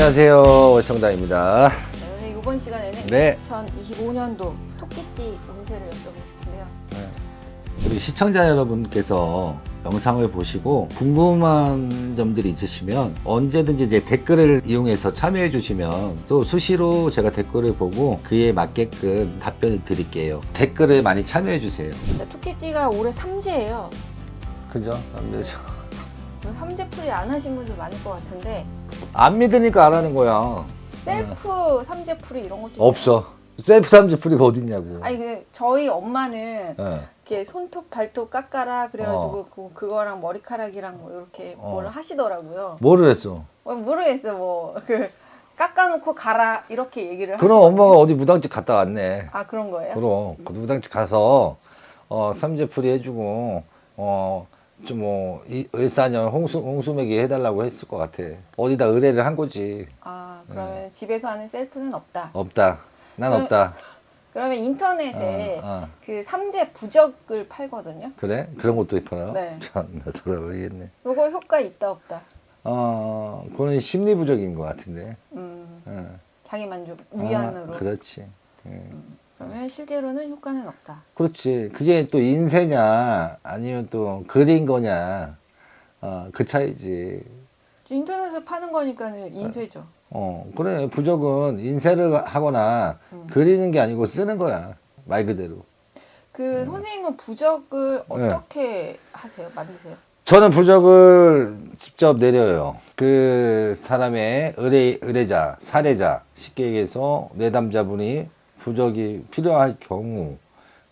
안녕하세요. 월성다입니다. 네, 이번 시간에는 네. 2025년도 토끼띠 운세를 여쭤보고 싶은데요. 우리 시청자 여러분께서 영상을 보시고 궁금한 점들이 있으시면 언제든지 이제 댓글을 이용해서 참여해 주시면 또 수시로 제가 댓글을 보고 그에 맞게끔 답변을 드릴게요. 댓글을 많이 참여해 주세요. 자, 토끼띠가 올해 삼재예요. 그죠? 안 되죠. 삼재 풀이 안 하신 분들 많을 것 같은데 안 믿으니까 안 하는 거야. 셀프 삼재풀이 이런 것도 없어. 셀프 삼지풀이가 어딨냐고. 아니 그 저희 엄마는 예. 이렇게 손톱 발톱 깎아라 그래가지고 어. 그, 그거랑 머리카락이랑 뭐 이렇게 어. 뭘 하시더라고요. 뭐를 했어? 어, 모르겠어 뭐 그 깎아놓고 가라 이렇게 얘기를 그럼 하시더라고요. 엄마가 어디 무당집 갔다 왔네. 아 그런 거예요? 그럼 그 무당집 가서 어 삼재풀이 해주고 어 좀뭐 을사년 홍수 홍수매기 해달라고 했을 것 같아. 어디다 의뢰를 한 거지. 아 그러면 집에서 하는 셀프는 없다. 없다. 난 그럼- 없다. 그러면 인터넷에 어, 어. 그 삼재 부적을 팔거든요. 그래? 그런 것도 있구나. 네. 참나 돌아버리겠네. 요거 효과 있다 없다. 어 그거는 심리 부족인 것 같은데. 음, 어. 자기 만족 위안으로. 아, 그렇지. 예. 그러면 실제로는 효과는 없다. 그렇지. 그게 또 인쇄냐 아니면 또 그린 거냐 어, 그 차이지. 인터넷에 파는 거니까는 인쇄죠. 어, 그래. 부적은 인쇄를 하거나 음. 그리는 게 아니고 쓰는 거야. 말 그대로. 그 선생님은 부적을 네. 어떻게 하세요? 만드세요? 저는 부적을 직접 내려요. 그 사람의 의뢰, 의뢰자, 사례자, 쉽게 얘기해서 내담자분이 부적이 필요할 경우,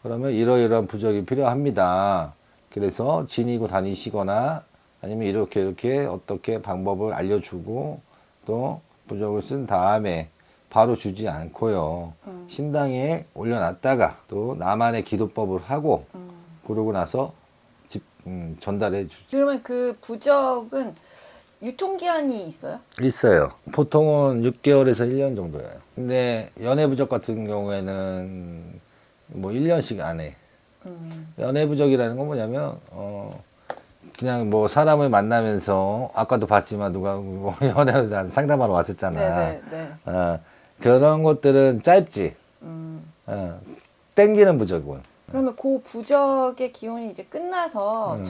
그러면 이러이러한 부적이 필요합니다. 그래서 지니고 다니시거나 아니면 이렇게 이렇게 어떻게 방법을 알려주고 또 부적을 쓴 다음에 바로 주지 않고요. 음. 신당에 올려놨다가 또 나만의 기도법을 하고 음. 그러고 나서 집, 음, 전달해 주죠. 그러면 그 부적은 유통기한이 있어요? 있어요. 보통은 6개월에서 1년 정도예요. 근데 연애부적 같은 경우에는 뭐 1년씩 안 해. 음. 연애부적이라는 건 뭐냐면, 어, 그냥 뭐 사람을 만나면서 아까도 봤지만 누가 뭐 연애에서 상담하러 왔었잖아. 네네 네. 어, 그런 것들은 짧지. 음. 어, 땡기는 부적은. 그러면 그 부적의 기온이 이제 끝나서 음.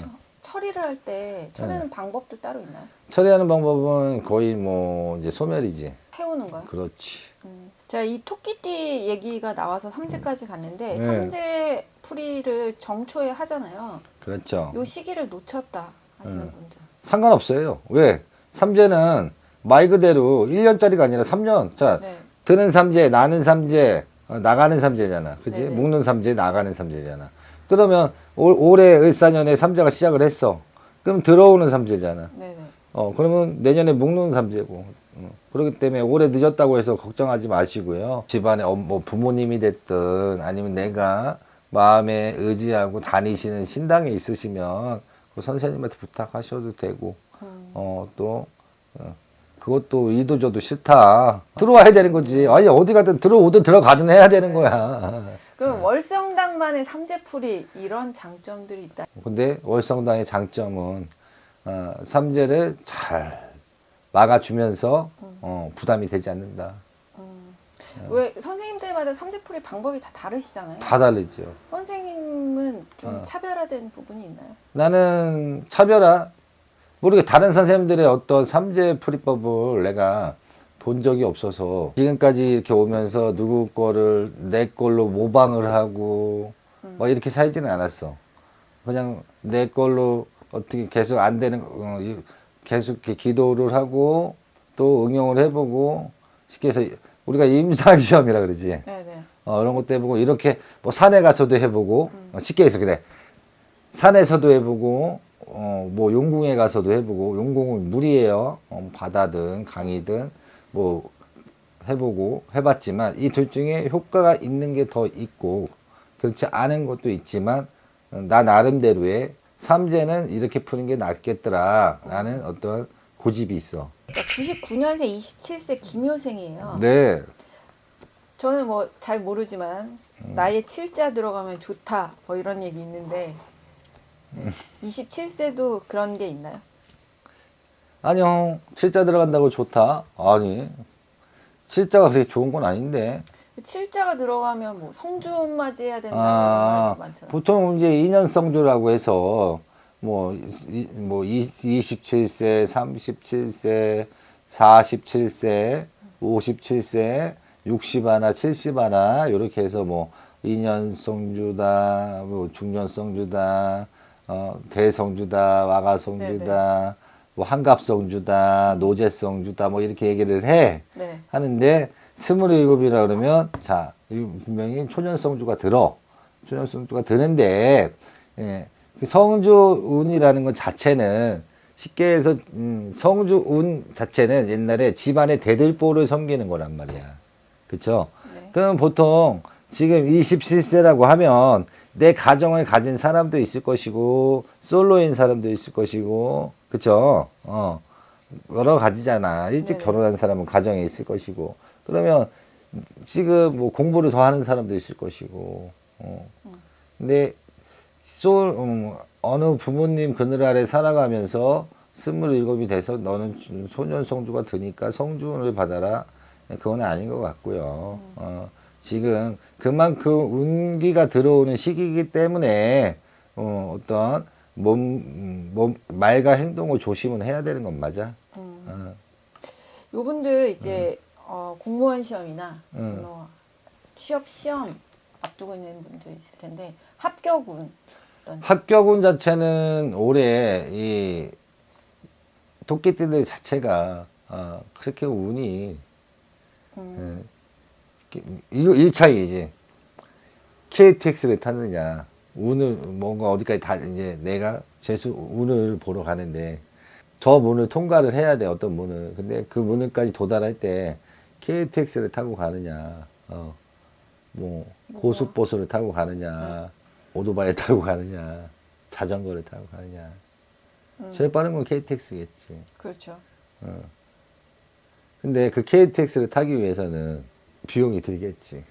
처, 처리를 할 때 처리하는 방법도 따로 있나요? 처리하는 방법은 거의 뭐 이제 소멸이지. 태우는 거요? 그렇지. 음. 자, 이 토끼띠 얘기가 나와서 삼재까지 갔는데 네. 삼재 풀이를 정초에 하잖아요. 그렇죠. 요 시기를 놓쳤다 하시는 음. 분들. 상관없어요. 왜? 삼재는 말 그대로 1년짜리가 아니라 3년. 자, 네. 드는 삼재, 나는 삼재, 어, 나가는 삼재잖아. 그지? 네네. 묵는 삼재, 나가는 삼재잖아. 그러면 올, 올해 을사년에 삼재가 시작을 했어. 그럼 들어오는 삼재잖아. 네네. 어, 그러면 내년에 묵는 삼재고. 어, 그렇기 때문에 올해 늦었다고 해서 걱정하지 마시고요. 집안에 어, 뭐 부모님이 됐든 아니면 내가 마음에 의지하고 다니시는 신당에 있으시면 그 선생님한테 부탁하셔도 되고 음. 어, 또, 어, 그것도 이도 저도 싫다. 들어와야 되는 거지. 아니, 어디 가든 들어오든 들어가든 해야 되는 거야. 그럼 월성당만의 삼재풀이 이런 장점들이 있다. 근데 월성당의 장점은, 어, 삼재를 잘 막아주면서, 어, 부담이 되지 않는다. 음. 왜 선생님들마다 삼재풀이 방법이 다 다르시잖아요. 다 다르죠. 선생님은 좀 어. 차별화된 부분이 있나요? 나는 차별화, 모르게 다른 선생님들의 어떤 삼재 풀이법을 내가 본 적이 없어서 지금까지 이렇게 오면서 누구 거를 내 걸로 모방을 하고 뭐 이렇게 살지는 않았어. 그냥 내 걸로 어떻게 계속 안 되는 거, 어, 이- 계속 이렇게 기도를 하고 또 응용을 해보고 쉽게 해서 우리가 임상 시험이라 그러지. 네네. 어, 이런 것도 해보고 이렇게 뭐 산에 가서도 해보고 어, 쉽게 해서 그래 산에서도 해보고 어, 뭐 용궁에 가서도 해보고 용궁은 물이에요 어, 바다든 강이든 뭐 해보고 해봤지만 이 둘 중에 효과가 있는 게 더 있고 그렇지 않은 것도 있지만 어, 나 나름대로의 삼재는 이렇게 푸는 게 낫겠더라라는 어떤 고집이 있어. 그러니까 99년생 27세 김효생이에요. 네, 저는 뭐 잘 모르지만 나이에 7자 들어가면 좋다 뭐 이런 얘기 있는데 네. 27세도 그런 게 있나요? 아니요 칠자 들어간다고 좋다. 아니 칠자가 그렇게 좋은 건 아닌데. 칠자가 들어가면 뭐 성주 맞이해야 된다 아, 많잖아요. 보통 이제 인연성주라고 해서 뭐, 이, 뭐 27세, 37세, 47세, 57세, 60 하나, 70 하나 이렇게 해서 뭐 인연성주다, 뭐 중년 성주다, 어, 대성주다, 와가 성주다, 뭐 한갑성주다, 노제성주다 뭐 이렇게 얘기를 해. 네. 하는데 스물일곱이라 그러면 자 분명히 초년성주가 들어 초년성주가 드는데 예, 그 성주운이라는 것 자체는 쉽게 해서 음, 성주운 자체는 옛날에 집안의 대들보를 섬기는 거란 말이야 그쵸 네. 그럼 보통 지금 27세라고 하면 내 가정을 가진 사람도 있을 것이고 솔로인 사람도 있을 것이고 그쵸 어 여러 가지잖아 일찍 네네. 결혼한 사람은 가정에 있을 것이고 그러면 지금 뭐 공부를 더 하는 사람도 있을 것이고 어. 근데 솔 음, 어느 부모님 그늘 아래 살아가면서 스물일곱이 돼서 너는 소년 성주가 드니까 성주를 받아라 그건 아닌 것 같고요. 어, 지금 그만큼 운기가 들어오는 시기이기 때문에 어, 어떤 몸, 음, 몸 말과 행동을 조심은 해야 되는 건 맞아. 음. 어, 요분들 이제 어, 공무원 시험이나 음. 뭐 취업 시험 앞두고 있는 분들 있을 텐데 합격운 합격운 자체는 올해 이 토끼띠들 자체가 어, 그렇게 운이 음, 예, 이거 1차이지. KTX를 탔느냐, 운을, 뭔가 어디까지 다, 이제 내가 재수, 운을 보러 가는데, 저 문을 통과를 해야 돼, 어떤 문을. 근데 그 문을까지 도달할 때, KTX를 타고 가느냐, 어, 뭐? 고속버스를 타고 가느냐, 오토바이를 타고 가느냐, 자전거를 타고 가느냐. 음, 제일 빠른 건 KTX겠지. 그렇죠. 근데 그 KTX를 타기 위해서는 비용이 들겠지.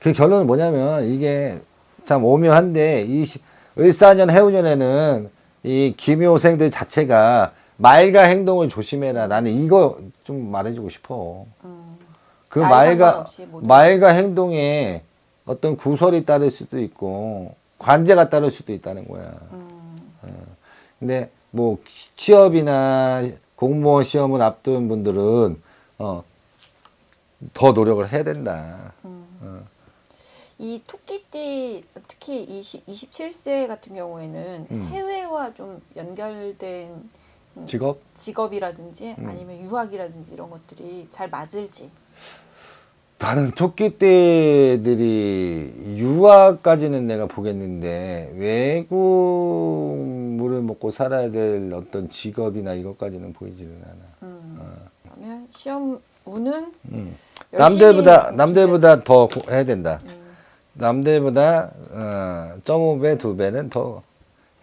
그 결론은 뭐냐면 이게 참 오묘한데 이 시- 을사년 해운년에는 이 기묘생들 자체가 말과 행동을 조심해라. 나는 이거 좀 말해주고 싶어. 음, 그 말과. 말과 행동에 어떤 구설이 따를 수도 있고 관제가 따를 수도 있다는 거야. 음, 근데 뭐 취업이나 공무원 시험을 앞둔 분들은 어, 더 노력을 해야 된다. 음. 어. 이 토끼띠 특히 20, 27세 같은 경우에는 음. 해외와 좀 연결된 음, 직업? 직업이라든지 음. 아니면 유학이라든지 이런 것들이 잘 맞을지. 나는 토끼떼들이 유아까지는 내가 보겠는데 외국 물을 먹고 살아야 될 어떤 직업이나 이것까지는 보이지는 않아. 음. 어. 그러면 시험 운은 음. 남들보다 남들보다 더 고- 해야 된다. 음, 남들보다 어, 0.5배, 2배는 더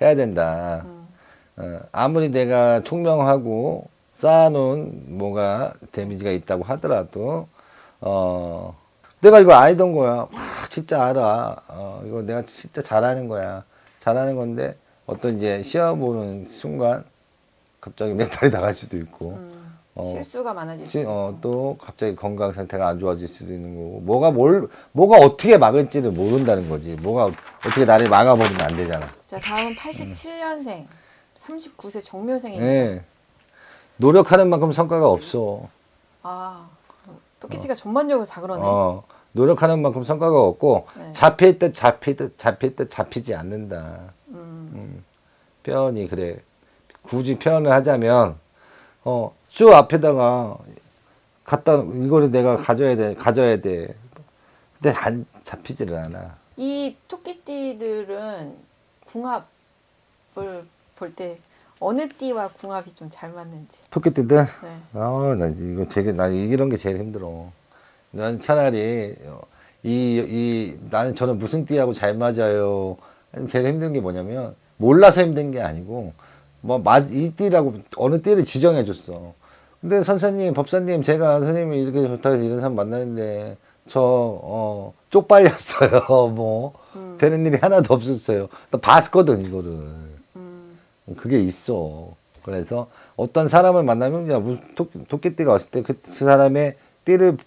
해야 된다. 음, 어, 아무리 내가 총명하고 쌓아놓은 뭐가 데미지가 있다고 하더라도 어, 내가 이거 알던 거야. 와, 진짜 알아. 어, 이거 내가 진짜 잘하는 거야. 잘하는 건데 어떤 이제 시험 보는 순간 갑자기 멘탈이 나갈 수도 있고 음. 어. 실수가 많아질 수. 어, 또 갑자기 건강 상태가 안 좋아질 수도 있는 거고 뭐가 뭘 뭐가 어떻게 막을지를 모른다는 거지. 뭐가 어떻게 나를 막아버리면 안 되잖아. 자 다음은 87년생 39세 정묘생입니다. 예. 노력하는 만큼 성과가 없어. 아 토끼티가 전반적으로 다 그러네. 어, 노력하는 만큼 성과가 없고 네. 잡힐 듯 잡힐 듯 잡힐 듯 잡히지 않는다. 음, 표현이 그래. 굳이 표현을 하자면 어, 쭉 앞에다가 갖다 이거를 내가 가져야 돼. 가져야 돼. 근데 안 잡히지를 않아. 이 토끼띠들은 궁합을 볼 때 어느 띠와 궁합이 좀 잘 맞는지. 토끼띠들 네. 아, 나 이거 되게 나 이런 게 제일 힘들어. 난 차라리 어, 이, 이 나는 저는 무슨 띠하고 잘 맞아요. 제일 힘든 게 뭐냐면 몰라서 힘든 게 아니고 뭐 이 띠라고 어느 띠를 지정해 줬어. 근데 선생님, 법사님, 제가 선생님이 이렇게 좋다 해서 이런 사람 만나는데 저 어, 쪽팔렸어요. 뭐 음. 되는 일이 하나도 없었어요. 나 봤거든 이거를. 음, 그게 있어. 그래서 어떤 사람을 만나면 야 무슨 토, 토끼띠가 왔을 때 그 사람의 띠를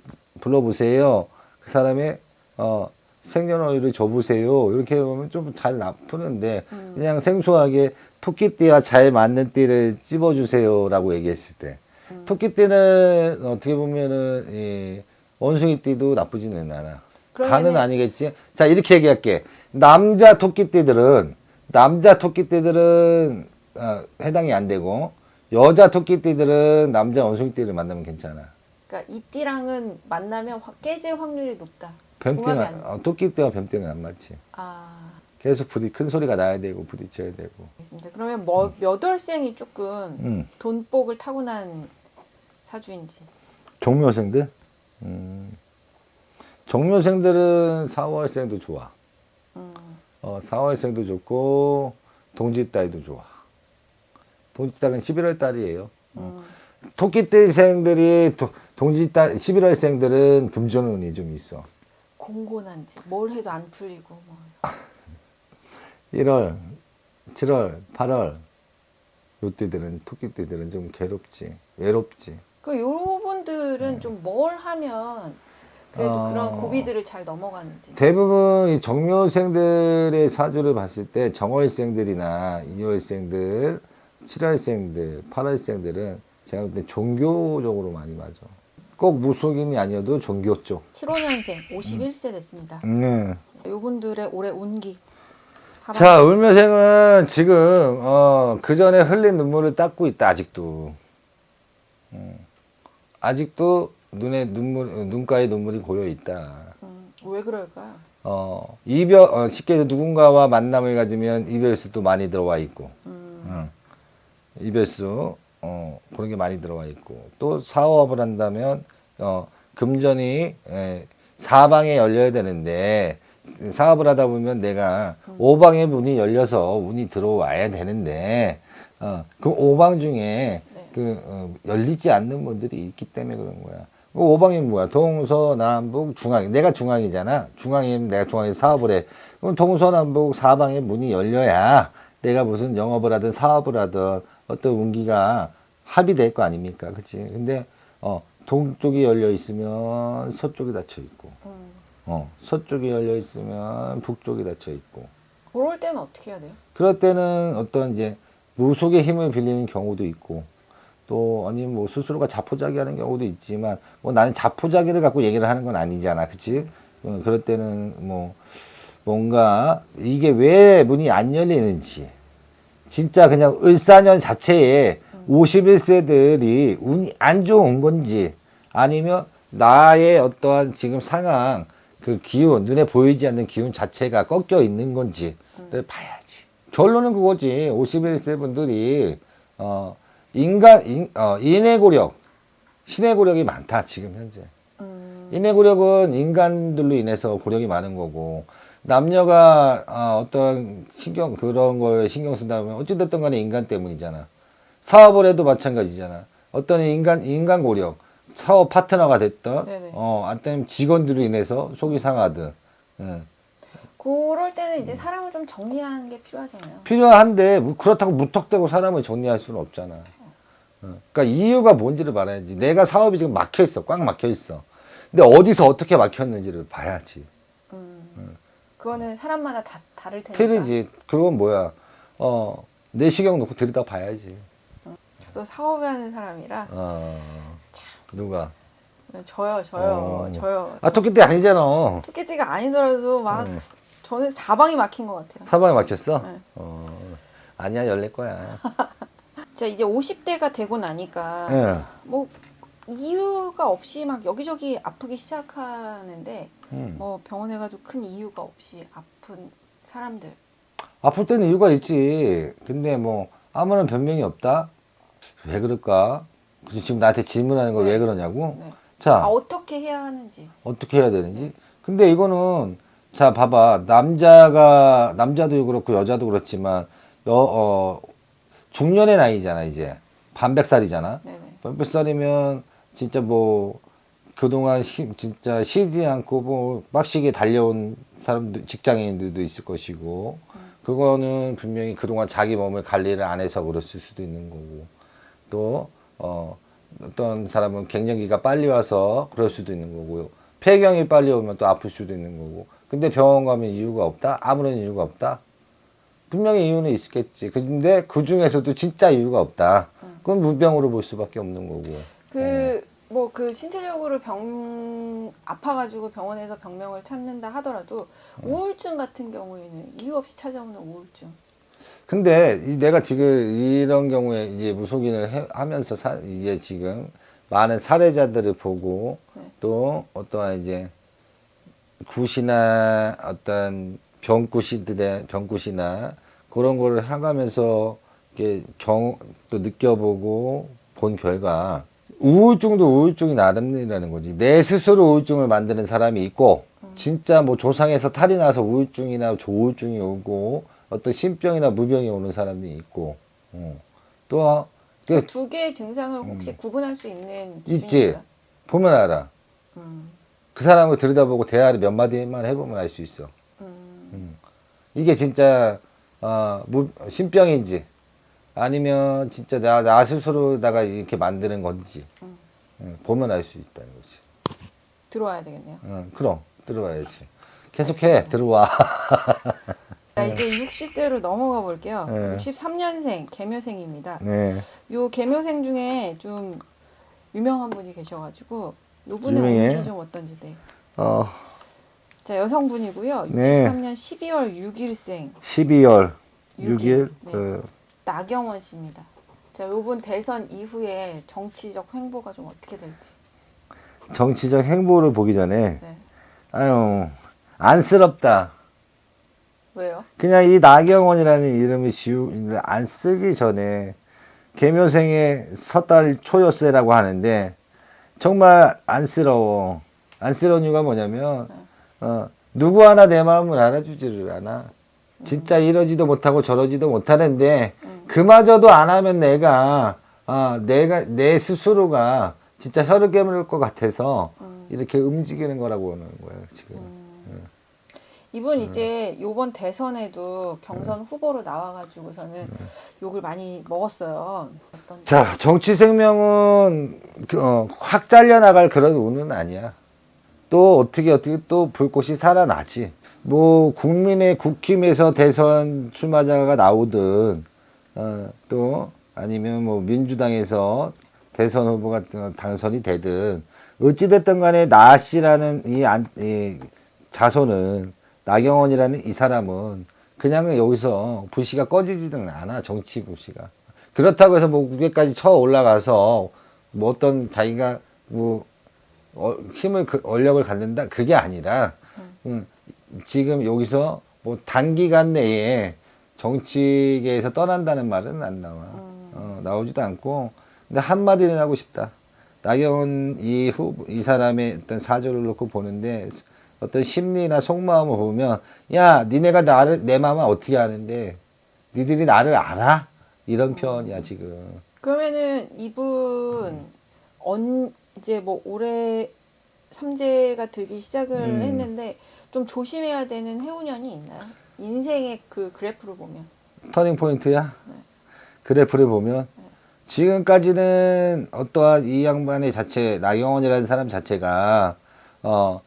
불러보세요. 그 사람의 어, 생년월일을 줘보세요. 이렇게 보면 좀잘 푸는데 그냥 생소하게 토끼띠와 잘 맞는 띠를 찝어주세요라고 얘기했을 때 토끼띠는 어떻게 보면은 이 원숭이 띠도 나쁘지는 않아. 다는 아니겠지. 자 이렇게 얘기할게. 남자 토끼 띠들은 남자 토끼 띠들은 어, 해당이 안 되고 여자 토끼 띠들은 남자 원숭이 띠를 만나면 괜찮아. 그러니까 이 띠랑은 만나면 확 깨질 확률이 높다. 뱀띠는 궁합이 안 돼. 어, 토끼 띠와 뱀띠는 안 맞지. 아, 계속 부딪 큰 소리가 나야 되고 부딪혀야 되고. 알겠습니다. 그러면 뭐, 몇 월생이 조금 음. 돈복을 타고난 사주인지. 종묘생들? 음. 종묘생들은 4월생도 좋아. 음, 어, 4월생도 좋고 동짓달도 좋아. 동짓달은 11월 달이에요. 음. 토끼띠생들이 도- 동짓달 11월생들은 금전운이 좀 있어. 공곤한지 뭘 해도 안 풀리고 뭐. 1월, 7월, 8월 요때들은 토끼띠들은 좀 괴롭지. 외롭지. 그 요분들은 좀 뭘 하면 그래도 어. 그런 고비들을 잘 넘어가는지. 대부분 이 정묘생들의 사주를 봤을 때 정월생들이나 이월생들, 7월생들, 8월생들은 제가 볼 때 종교적으로 많이 맞아. 꼭 무속인이 아니어도 종교 쪽. 75년생 51세 됐습니다. 음. 요분들의 올해 운기. 자, 울며생은 지금 어, 그 전에 흘린 눈물을 닦고 있다 아직도. 음. 아직도 눈에 눈물, 눈가에 눈물이 고여 있다. 음, 왜 그럴까요? 어, 이별, 어, 쉽게 해서 누군가와 만남을 가지면 이별수도 많이 들어와 있고, 음, 응. 이별수, 어, 그런 게 많이 들어와 있고, 또 사업을 한다면, 어, 금전이, 에, 사방에 열려야 되는데, 사업을 하다 보면 내가 오방의 문이 열려서 운이 들어와야 되는데, 어, 그 오방 중에 그, 어, 열리지 않는 분들이 있기 때문에 그런 거야. 그 오방이 뭐야? 동서남북 중앙. 내가 중앙이잖아. 중앙이면 내가 중앙에서 사업을 해. 그럼 동서남북 사방의 문이 열려야 내가 무슨 영업을 하든 사업을 하든 어떤 운기가 합의될 거 아닙니까? 그치? 근데, 어, 동쪽이 열려 있으면 서쪽이 닫혀 있고, 음. 어, 서쪽이 열려 있으면 북쪽이 닫혀 있고, 그럴 때는 어떻게 해야 돼요? 그럴 때는 어떤 이제 무속의 힘을 빌리는 경우도 있고 또 아니면 뭐 스스로가 자포자기 하는 경우도 있지만 뭐 나는 자포자기를 갖고 얘기를 하는 건 아니잖아. 그치? 어, 그럴 때는 뭐 뭔가 이게 왜 문이 안 열리는지. 진짜 그냥 을사년 자체에 51세들이 운이 안 좋은 건지 아니면 나의 어떠한 지금 상황 그 기운 눈에 보이지 않는 기운 자체가 꺾여 있는 건지를 봐야지. 결론은 그거지. 51세 분들이 어 인간 인, 어, 인의 고력 신의 고력이 많다 지금 현재. 음, 인의 고력은 인간들로 인해서 고력이 많은 거고 남녀가 어, 어떤 신경 그런 걸 신경 쓴다면 어찌됐든 간에 인간 때문이잖아. 사업을 해도 마찬가지잖아. 어떤 인간 인간 고력 사업 파트너가 됐던 네네. 어 아니면 직원들로 인해서 속이 상하든 예. 그럴 때는 이제 사람을 좀 정리하는 게 필요하잖아요. 필요한데 뭐 그렇다고 무턱대고 사람을 정리할 수는 없잖아. 어. 그러니까 이유가 뭔지를 말해야지. 내가 사업이 지금 막혀 있어, 꽉 막혀 있어. 근데 어디서 어떻게 막혔는지를 봐야지. 음, 그거는 사람마다 다 다를 테니까. 틀리지. 그건 뭐야? 어, 내시경 놓고 들여다 봐야지. 저도 사업을 하는 사람이라 어, 누가? 저요, 저요, 어. 저요. 아, 토끼띠 아니잖아. 토끼띠가 아니더라도 막 음. 저는 사방이 막힌 것 같아요. 사방에 막혔어? 네. 어, 아니야, 열릴 거야. 자 이제 50대가 되고 나니까 예. 뭐 이유가 없이 막 여기저기 아프기 시작하는데 음. 뭐 병원에 가도 큰 이유가 없이 아픈 사람들 아플 때는 이유가 있지. 근데 뭐, 아무런 변명이 없다? 왜 그럴까? 지금 나한테 질문하는 거왜 네. 그러냐고? 네. 자. 아, 어떻게 해야 하는지 어떻게 해야 되는지. 근데 이거는 자 봐봐 남자가 남자도 그렇고 여자도 그렇지만 여, 어, 중년의 나이잖아 이제 반백살이잖아. 네네 반백살이면 진짜 뭐 그동안 쉬, 진짜 쉬지 않고 뭐 빡시게 달려온 사람들 직장인들도 있을 것이고 그거는 분명히 그동안 자기 몸을 관리를 안 해서 그랬을 수도 있는 거고 또 어, 어떤 사람은 갱년기가 빨리 와서 그럴 수도 있는 거고요. 폐경이 빨리 오면 또 아플 수도 있는 거고. 근데 병원 가면 이유가 없다? 아무런 이유가 없다? 분명히 이유는 있겠지. 근데 그 중에서도 진짜 이유가 없다. 그건 무병으로 볼 수밖에 없는 거고. 그뭐그 신체적으로 병 아파가지고 병원에서 병명을 찾는다 하더라도 우울증 같은 경우에는 이유 없이 찾아오는 우울증. 근데 이 내가 지금 이런 경우에 이제 무속인을 해- 하면서 사, 이제 지금 많은 사례자들을 보고 네. 또 어떠한 이제 굿이나 어떤 병굿이들의 병굿이나 그런 거를 해가면서 이렇게 경 또 느껴보고 본 결과 우울증도 우울증이 나름이라는 거지. 내 스스로 우울증을 만드는 사람이 있고 진짜 뭐 조상에서 탈이 나서 우울증이나 조울증이 오고 어떤 신병이나 무병이 오는 사람이 있고 어. 또 그, 두 개의 증상을 혹시 구분할 수 있는 기준이 있지. 있어요? 보면 알아. 음, 그 사람을 들여다보고 대화를 몇 마디만 해보면 알 수 있어. 음, 이게 진짜 어, 무, 신병인지 아니면 진짜 나, 나 스스로다가 이렇게 만드는 건지 음. 응, 보면 알 수 있다는 거지. 들어와야 되겠네요. 응, 그럼 들어와야지. 계속해 들어와. 자, 이제 60대로 넘어가 볼게요. 네. 63년생 개묘생입니다. 네. 요 개묘생 중에 좀 유명한 분이 계셔가지고 요 분의 유명해? 운기 좀 어떤지 네. 어, 자 여성분이고요. 네. 63년 12월 6일생 12월 육일. 6일 네. 그 나경원 씨입니다. 자 요분 대선 이후에 정치적 횡보가 좀 어떻게 될지. 정치적 행보를 보기 전에 네. 아유 안쓰럽다. 왜요? 그냥 이 나경원이라는 이름이 지우 안 쓰기 전에 개묘생의 섣달 초여세라고 하는데 정말 안쓰러워. 안쓰러운 이유가 뭐냐면 어, 누구 하나 내 마음을 알아주지를 않아. 진짜 이러지도 못하고 저러지도 못하는데 그마저도 안 하면 내가 아 내가 내 스스로가 진짜 혀를 깨물 것 같아서 이렇게 움직이는 거라고 하는 거예요 지금. 이분 네. 이제 요번 대선에도 경선 후보로 나와가지고서는 네. 욕을 많이 먹었어요. 어떤 자, 정치 생명은 그, 어, 확 잘려 나갈 그런 운은 아니야. 또 어떻게 어떻게 또 불꽃이 살아나지. 뭐 국민의 국힘에서 대선 출마자가 나오든 어, 또 아니면 뭐 민주당에서 대선 후보가 당선이 되든 어찌됐든 간에 나 씨라는 이, 안, 이 자손은 나경원이라는 이 사람은 그냥 여기서 불씨가 꺼지지는 않아 정치 불씨가. 그렇다고 해서 뭐 무게까지 쳐 올라가서 뭐 어떤 자기가 뭐 어, 힘을 그, 권력을 갖는다? 그게 아니라 음, 지금 여기서 뭐 단기간 내에 정치계에서 떠난다는 말은 안 나와. 어, 나오지도 않고. 근데 한마디는 하고 싶다. 나경원 이 후 이 사람의 어떤 사조를 놓고 보는데 어떤 심리나 속마음을 보면 야 니네가 나를 내 마음을 어떻게 아는데? 니들이 나를 알아? 이런 표현이야 지금. 그러면은 이분 언 이제 뭐 올해 삼재가 들기 시작을 음. 했는데 좀 조심해야 되는 해운년이 있나요? 인생의 그 그래프를 보면. 터닝 포인트야? 그래프를 보면 지금까지는 어떠한 이 양반의 자체 나경원이라는 사람 자체가 어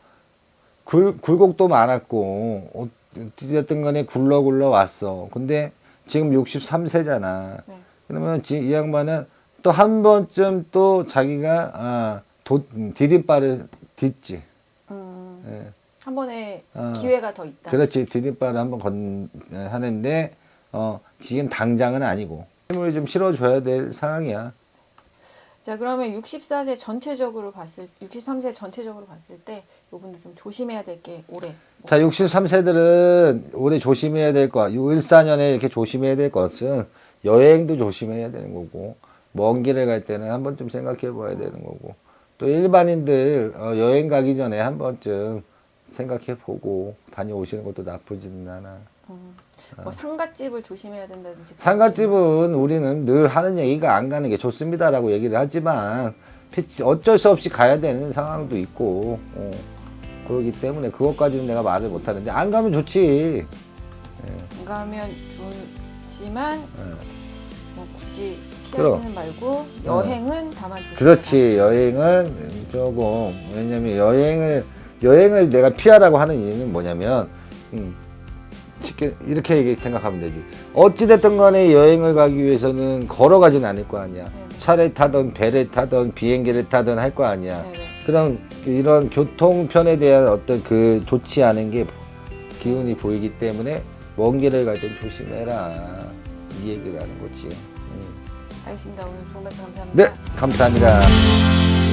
굴, 굴곡도 많았고 어쨌든 간에 굴러 굴러 왔어 근데 지금 63세잖아 네. 그러면 지, 이 양반은 또 한 번쯤 또 자기가 아, 도, 디딤발을 딛지 음, 예. 한 번에 어. 기회가 더 있다. 그렇지 디딤발을 한 번 건 하는데 어 지금 당장은 아니고 힘을 좀 실어줘야 될 상황이야. 자 그러면 64세 전체적으로 봤을 63세 전체적으로 봤을 때 요분도 좀 조심해야 될 게 올해 뭐 자 63세들은 올해 조심해야 될 거, 14년에 이렇게 조심해야 될 것은 여행도 조심해야 되는 거고 먼 길을 갈 때는 한 번쯤 생각해 봐야 되는 거고 또 일반인들 어, 여행 가기 전에 한 번쯤 생각해 보고 다녀오시는 것도 나쁘지는 않아. 뭐 상갓집을 조심해야 된다든지 상갓집은 우리는 늘 하는 얘기가 안 가는 게 좋습니다라고 얘기를 하지만 어쩔 수 없이 가야 되는 상황도 있고 어, 그러기 때문에 그것까지는 내가 말을 못 하는데 안 가면 좋지 건강하면 좋지만 예. 뭐 굳이. 피하지는 말고 여행은 다만 조심. 그렇지 여행은 조금 왜냐면 여행을 여행을 내가 피하라고 하는 이유는 뭐냐면 음, 쉽게 이렇게 얘기 생각하면 되지 어찌됐든 간에 여행을 가기 위해서는 걸어가진 않을 거 아니야 네네. 차를 타든 배를 타든 비행기를 타든 할 거 아니야 네네. 그럼 이런 교통편에 대한 어떤 그 좋지 않은 게 기운이 보이기 때문에 먼 길을 갈 땐 조심해라 이 얘기를 하는 거지 음. 알겠습니다. 오늘 좋은 말씀 감사합니다. 네 감사합니다.